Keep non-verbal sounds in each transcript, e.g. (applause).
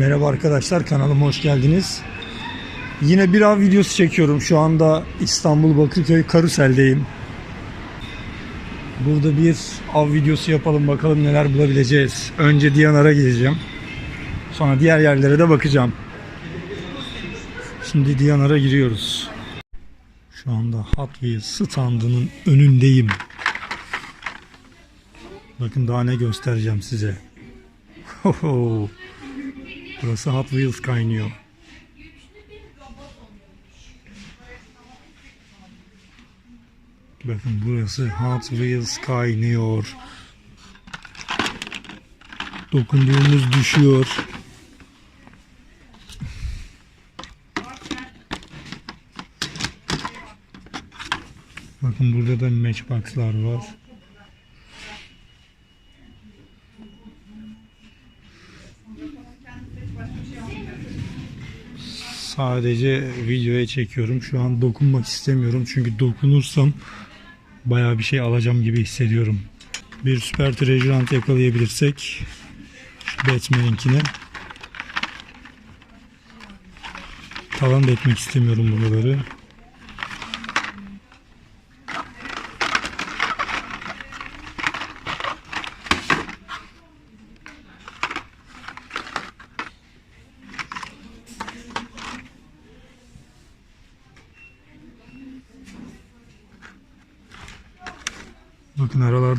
Merhaba arkadaşlar kanalıma hoş geldiniz. Yine bir av videosu çekiyorum. Şu anda İstanbul Bakırköy Karusel'deyim. Burada bir av videosu yapalım bakalım neler bulabileceğiz. Önce Diyanar'a gideceğim. Sonra diğer yerlere de bakacağım. Şimdi Diyanar'a giriyoruz. Şu anda Hot Wheels standının önündeyim. Bakın daha ne göstereceğim size. Hoho. Burası Hot Wheels kaynıyor. Bakın burası Hot Wheels kaynıyor. Dokunduğumuz düşüyor. Bakın burada da matchbox'lar var. Sadece videoya çekiyorum. Şu an dokunmak istemiyorum. Çünkü dokunursam bayağı bir şey alacağım gibi hissediyorum. Bir süper treasure yakalayabilirsek Batman'inkine talan da etmek istemiyorum buraları.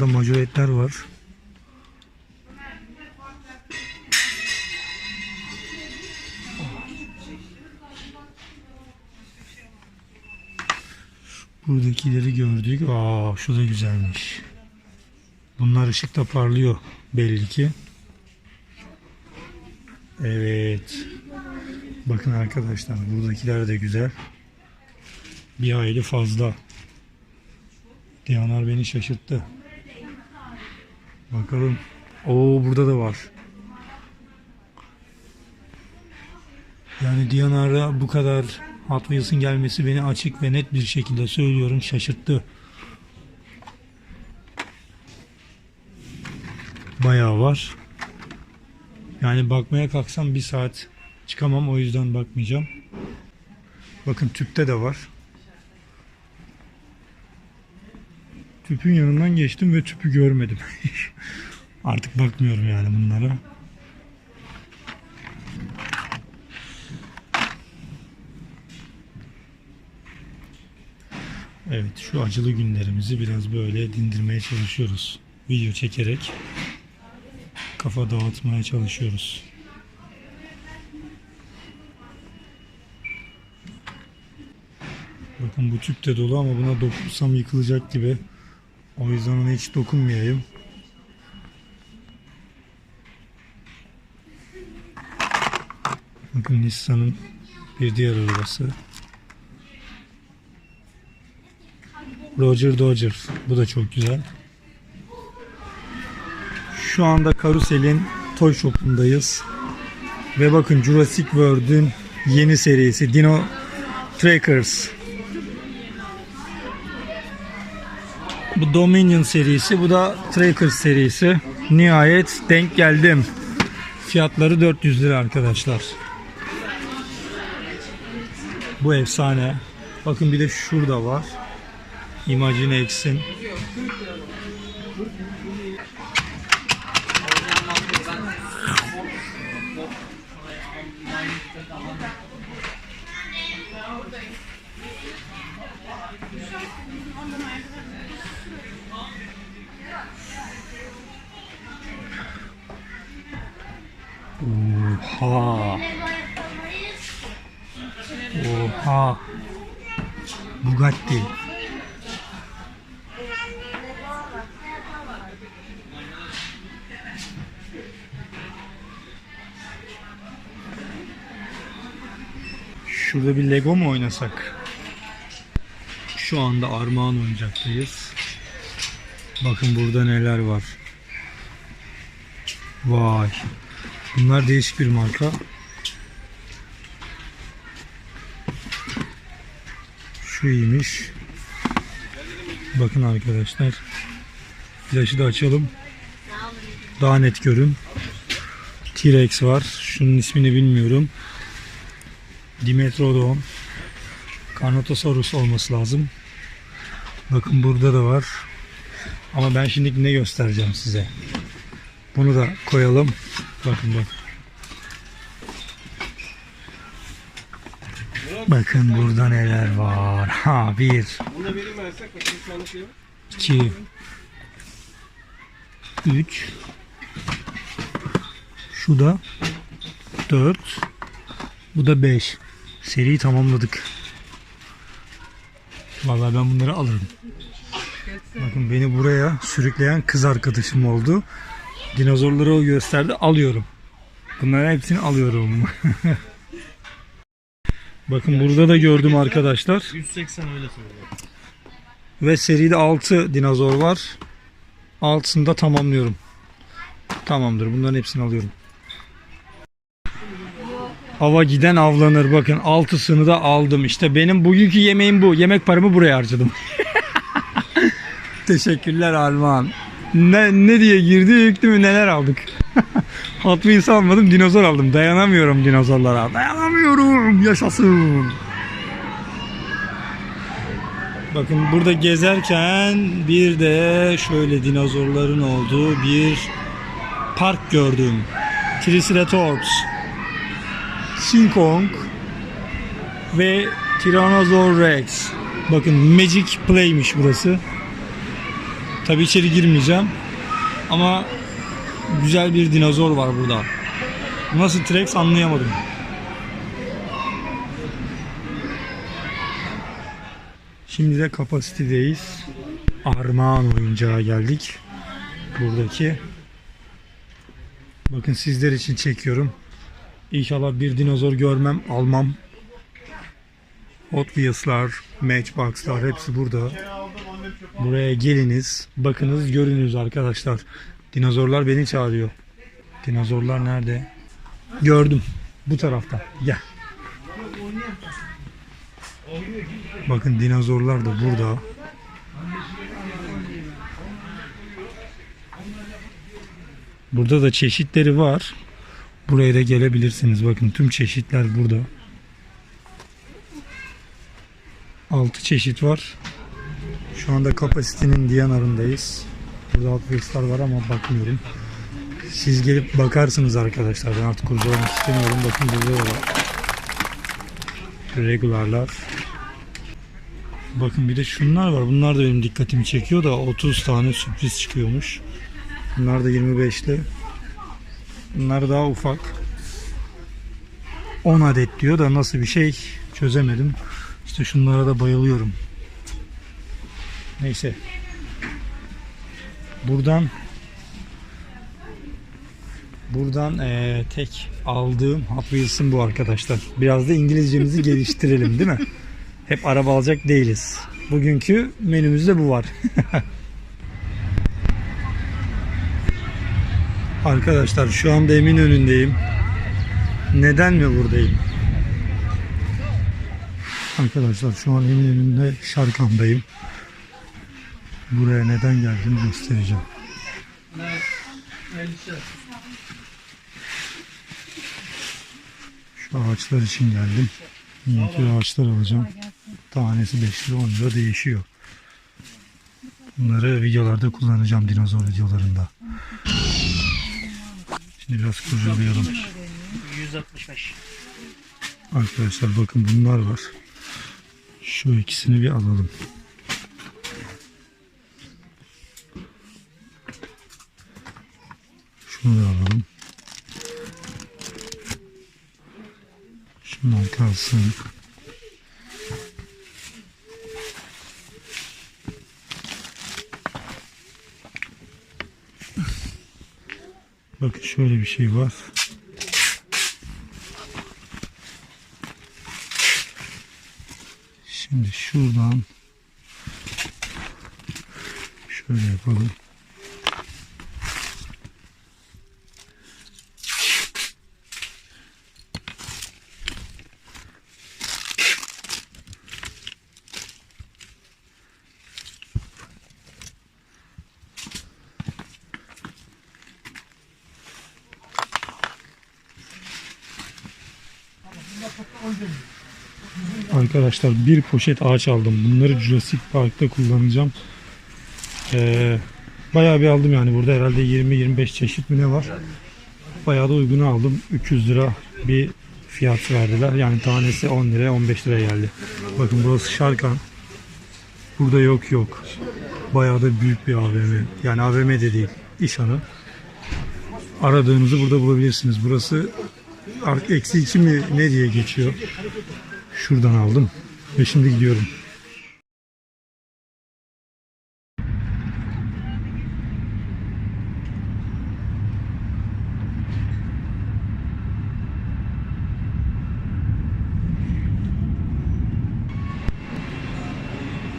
Bakın aralarda majoretler var. Buradakileri gördük. Aa şu da güzelmiş. Bunlar ışıkta parlıyor belli ki. Evet. Bakın arkadaşlar buradakiler de güzel. Bir hayli fazla. Diyanar beni şaşırttı. Bakalım. Oo burada da var. Yani Diyanar'a bu kadar Hot Wheels'ın gelmesi beni açık ve net bir şekilde söylüyorum şaşırttı. Bayağı var. Yani bakmaya kalksam bir saat çıkamam o yüzden bakmayacağım. Bakın tüpte de var. Tüpün yanından geçtim ve tüpü görmedim. (laughs) Artık bakmıyorum yani bunlara. Evet şu acılı günlerimizi biraz böyle dindirmeye çalışıyoruz. Video çekerek kafa dağıtmaya çalışıyoruz. Bakın bu tüp de dolu ama buna dokunsam yıkılacak gibi. O yüzden ona hiç dokunmayayım. Bakın Nissan'ın bir diğer arabası. Roger Dodger. Bu da çok güzel. Şu anda Karusel'in Toy Shop'undayız. Ve bakın Jurassic World'ün yeni serisi Dino Trackers. Bu Dominion serisi, bu da Trackers serisi. Nihayet denk geldim. Fiyatları 400 lira arkadaşlar. Bu efsane. Bakın bir de şurada var. Imagine X'in. Oha. Oha. Bugatti. Şurada bir Lego mu oynasak? Şu anda Armağan oyuncaktayız. Bakın burada neler var. Vay. Bunlar değişik bir marka. Şu. Bakın arkadaşlar. Flaşı da açalım. Daha net görün. T-Rex var. Şunun ismini bilmiyorum. Dimetrodon. Carnotaurus olması lazım. Bakın burada da var. Ama ben şimdi ne göstereceğim size. Bunu da koyalım. Bakın bak. Bakın burada neler var. Ha bir, versek bakayım şu anda var. 2 3 Şu da 4 Bu da 5 Seriyi tamamladık. Vallahi ben bunları alırım. Bakın beni buraya sürükleyen kız arkadaşım oldu. Dinozorları o gösterdi. Alıyorum. Bunların hepsini alıyorum. (laughs) Bakın burada da gördüm arkadaşlar. 180 öyle söylüyor. Ve seride 6 dinozor var. 6'sını da tamamlıyorum. Tamamdır. Bunların hepsini alıyorum. Hava giden avlanır. Bakın 6'sını da aldım. İşte benim bugünkü yemeğim bu. Yemek paramı buraya harcadım. (laughs) Teşekkürler Armağan. Ne, ne diye girdik değil mi? Neler aldık? (laughs) Hot Wheels almadım. Dinozor aldım. Dayanamıyorum dinozorlara. Dayanamıyorum. Yaşasın. Bakın burada gezerken bir de şöyle dinozorların olduğu bir park gördüm. Triceratops, King Kong ve Tyrannosaurus Rex. Bakın Magic Play'miş burası. Tabii içeri girmeyeceğim. Ama güzel bir dinozor var burada. Nasıl T-Rex anlayamadım. Şimdi de kapasitedeyiz. Armağan oyuncağa geldik. Buradaki. Bakın sizler için çekiyorum. İnşallah bir dinozor görmem, almam. Hot Wheels'lar, Matchbox'lar hepsi burada. Buraya geliniz, bakınız, görünüz arkadaşlar. Dinozorlar beni çağırıyor. Dinozorlar nerede? Gördüm. Bu tarafta. Gel. Bakın dinozorlar da burada. Burada da çeşitleri var. Buraya da gelebilirsiniz. Bakın tüm çeşitler burada. 6 çeşit var. Şu anda kapasitenin Diyanar'ındayız. Burada Wheels'lar var ama bakmıyorum. Siz gelip bakarsınız arkadaşlar. Ben artık kurcalamak istemiyorum. Bakın burada da var. Regularlar. Bakın bir de şunlar var. Bunlar da benim dikkatimi çekiyor da 30 tane sürpriz çıkıyormuş. Bunlar da 25'li. Bunlar daha ufak. 10 adet diyor da nasıl bir şey çözemedim. İşte şunlara da bayılıyorum. Neyse. Buradan Buradan eee, tek aldığım Hot Wheels'ın bu arkadaşlar. Biraz da İngilizcemizi (laughs) geliştirelim değil mi? Hep araba alacak değiliz. Bugünkü menümüzde bu var. (laughs) Arkadaşlar şu anda emin önündeyim. Neden mi buradayım? Arkadaşlar şu an emin önünde Şarkan'dayım. Buraya neden geldiğimi göstereceğim. Şu ağaçlar için geldim. Minyatür ağaçlar alacağım. Tanesi 5 lira 10 lira değişiyor. Bunları videolarda kullanacağım dinozor videolarında. Şimdi biraz kurcalayalım. 165. Arkadaşlar bakın bunlar var. Şu ikisini bir alalım. Şunu da kalsın. Bakın şöyle bir şey var. Şimdi şuradan şöyle yapalım. Arkadaşlar bir poşet ağaç aldım. Bunları Jurassic Park'ta kullanacağım. Ee, bayağı bir aldım yani. Burada herhalde 20-25 çeşit mi ne var. Bayağı da uygunu aldım. 300 lira bir fiyat verdiler. Yani tanesi 10 liraya 15 liraya geldi. Bakın burası Şarkan. Burada yok yok. Bayağı da büyük bir AVM. Yani AVM de değil. İşhanı. Aradığınızı burada bulabilirsiniz. Burası artık eksi iki mi ne diye geçiyor. Şuradan aldım. Ve şimdi gidiyorum.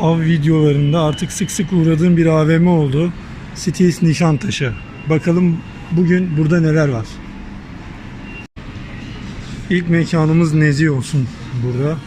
av videolarında artık sık sık uğradığım bir AVM oldu. Cities Nişantaşı. Bakalım bugün burada neler var. İlk mekanımız Nezi olsun burada.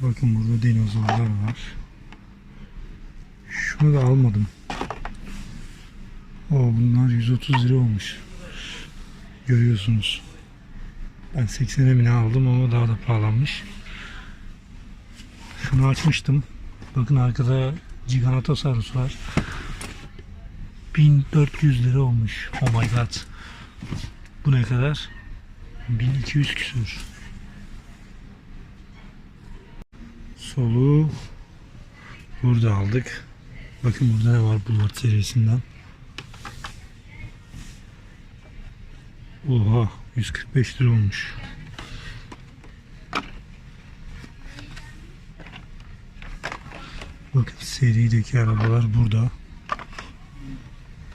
Bakın burada dinozorlar var. Şunu da almadım. O bunlar 130 lira olmuş. Görüyorsunuz. Ben 80'e mi aldım ama daha da pahalanmış. Şunu açmıştım. Bakın arkada Giganotosaurus var. 1400 lira olmuş. Oh my god. Bu ne kadar? 1200 küsür. Solu burada aldık. Bakın burada ne var Boulevard serisinden. Oha 145 lira olmuş. Bakın serideki arabalar burada.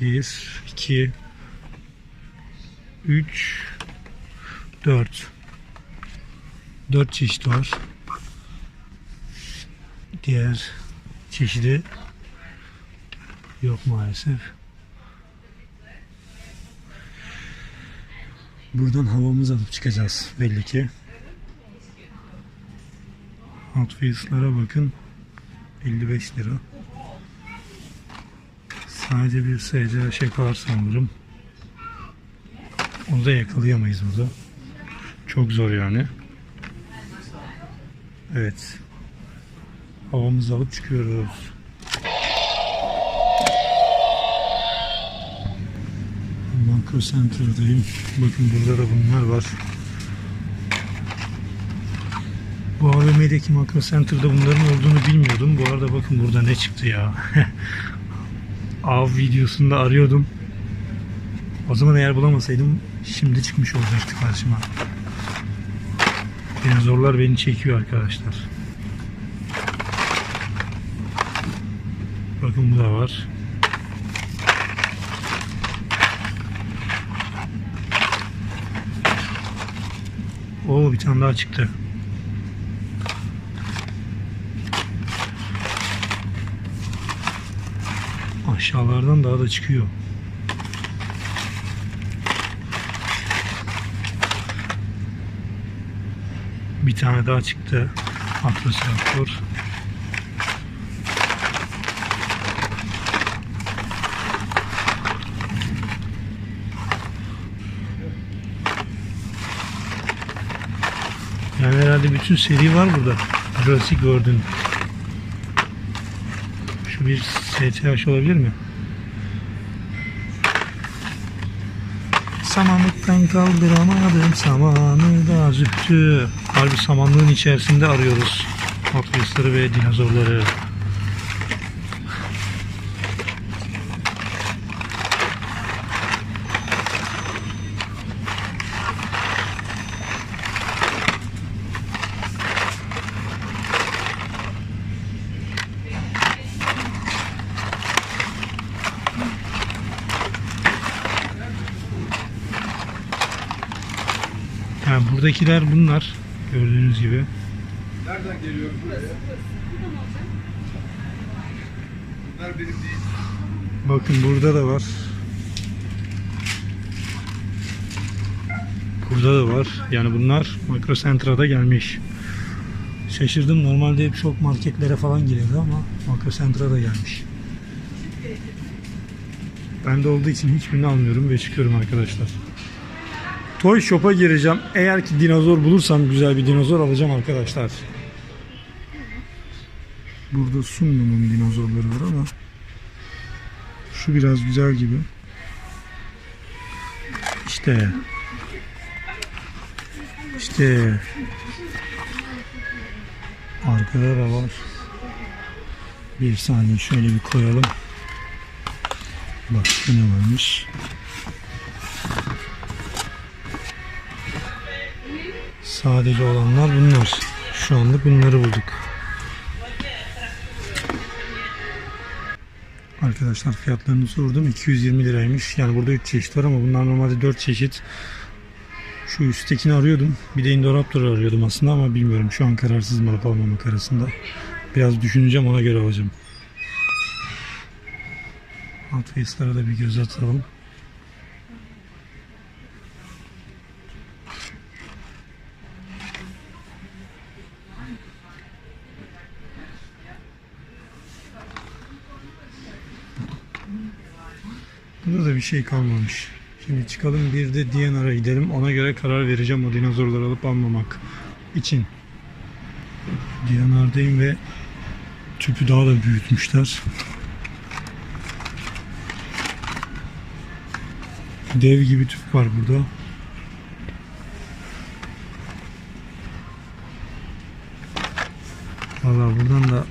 1, 2, 3, 4. 4 çeşit var. Diğer çeşidi yok maalesef. Buradan havamızı alıp çıkacağız belli ki. Wheels'lara bakın. 55 lira. Sadece bir SC şey var sanırım. Onu da yakalayamayız burada. Çok zor yani. Evet. Havamızı alıp çıkıyoruz. Makro Center'dayım. Bakın burada da bunlar var. Bu AVM'deki Makro Center'da bunların olduğunu bilmiyordum. Bu arada bakın burada ne çıktı ya. (laughs) Av videosunda arıyordum. O zaman eğer bulamasaydım şimdi çıkmış olacaktı karşıma. Dinozorlar beni çekiyor arkadaşlar. Bakın bu da var. Oo bir tane daha çıktı. Aşağılardan daha da çıkıyor. Tane daha çıktı. Raptor. Yani herhalde bütün seri var burada. Jurassic World'ün. Şu bir STH olabilir mi? Samanlıktan kaldıramadım samanı da zühtü. Harbi samanlığın içerisinde arıyoruz. Wheels'ları ve dinozorları. Yani buradakiler bunlar. Gibi. Nereden geliyor buraya? Bunlar benim değil. Bakın burada da var. Burada da var. Yani bunlar Makro Centra'da gelmiş. Şaşırdım. Normalde hep şok marketlere falan geliyordu ama Makro Centra'da gelmiş. Ben de olduğu için hiçbirini almıyorum ve çıkıyorum arkadaşlar. Toy Shop'a gireceğim. Eğer ki dinozor bulursam güzel bir dinozor alacağım arkadaşlar. Burada Sunnu'nun dinozorları var ama şu biraz güzel gibi. İşte işte arkada da var. Bir saniye şöyle bir koyalım. Bak ne varmış. Sadece olanlar bunlar. Şu anlık bunları bulduk. Arkadaşlar fiyatlarını sordum. 220 liraymış. Yani burada 3 çeşit var ama bunlar normalde 4 çeşit. Şu üsttekini arıyordum. Bir de Indoraptor arıyordum aslında ama bilmiyorum. Şu an kararsızım alıp almamak arasında. Biraz düşüneceğim ona göre alacağım. Wheels'lara da bir göz atalım. Şey kalmamış. Şimdi çıkalım bir de DNR'a gidelim. Ona göre karar vereceğim o dinozorları alıp almamak için. DNR'dayım ve tüpü daha da büyütmüşler. Dev gibi tüp var burada. Valla buradan da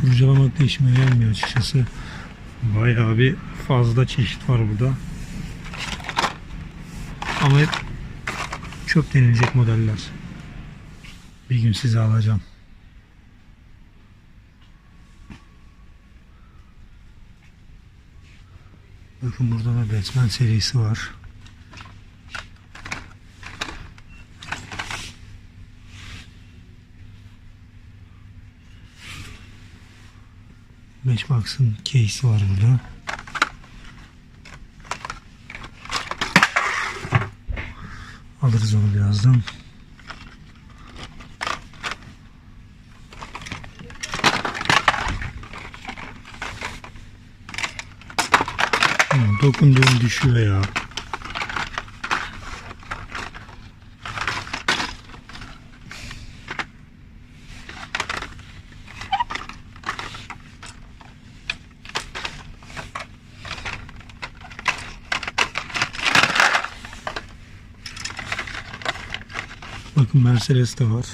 kurcalamak da işime gelmiyor açıkçası. Bayağı bir fazla çeşit var burada. Ama hep çöp denilecek modeller. Bir gün size alacağım. Bakın burada da Batman serisi var. Matchbox'ın case'i var burada. Alırız onu birazdan. Dokunduğum düşüyor ya. Bakın Mercedes de var.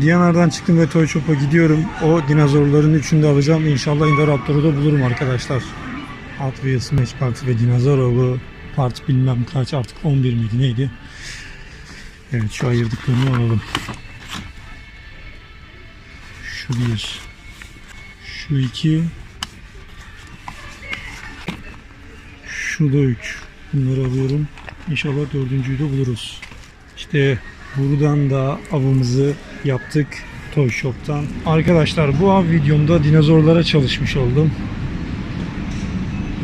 Diyanar'dan çıktım ve Toy Shop'a gidiyorum. O dinozorların üçünü de alacağım. İnşallah Indoraptor'u da bulurum arkadaşlar. Hot Wheels, Matchbox ve Dinozor Avı part bilmem kaç artık 11 miydi neydi? Evet şu ayırdıklarını alalım. Şu bir. Şu iki. Şu da üç. Bunları alıyorum. İnşallah dördüncüyü de buluruz. İşte buradan da avımızı yaptık Toy Shop'tan. Arkadaşlar bu av videomda dinozorlara çalışmış oldum.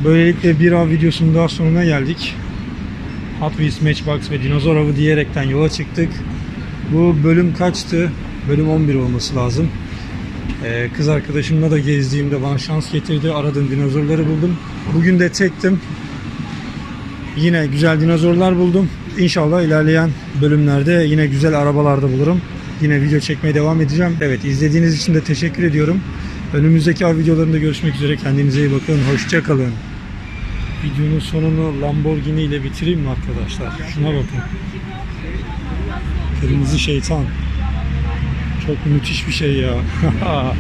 Böylelikle bir av videosunun daha sonuna geldik. Hot Wheels Matchbox ve dinozor avı diyerekten yola çıktık. Bu bölüm kaçtı? Bölüm 11 olması lazım. Ee, kız arkadaşımla da gezdiğimde bana şans getirdi. Aradığım dinozorları buldum. Bugün de tektim. Yine güzel dinozorlar buldum. İnşallah ilerleyen bölümlerde yine güzel arabalarda bulurum. Yine video çekmeye devam edeceğim. Evet izlediğiniz için de teşekkür ediyorum. Önümüzdeki av videolarında görüşmek üzere. Kendinize iyi bakın. Hoşçakalın. Videonun sonunu Lamborghini ile bitireyim mi arkadaşlar? Şuna bakın. Kırmızı şeytan. Çok müthiş bir şey ya. (laughs)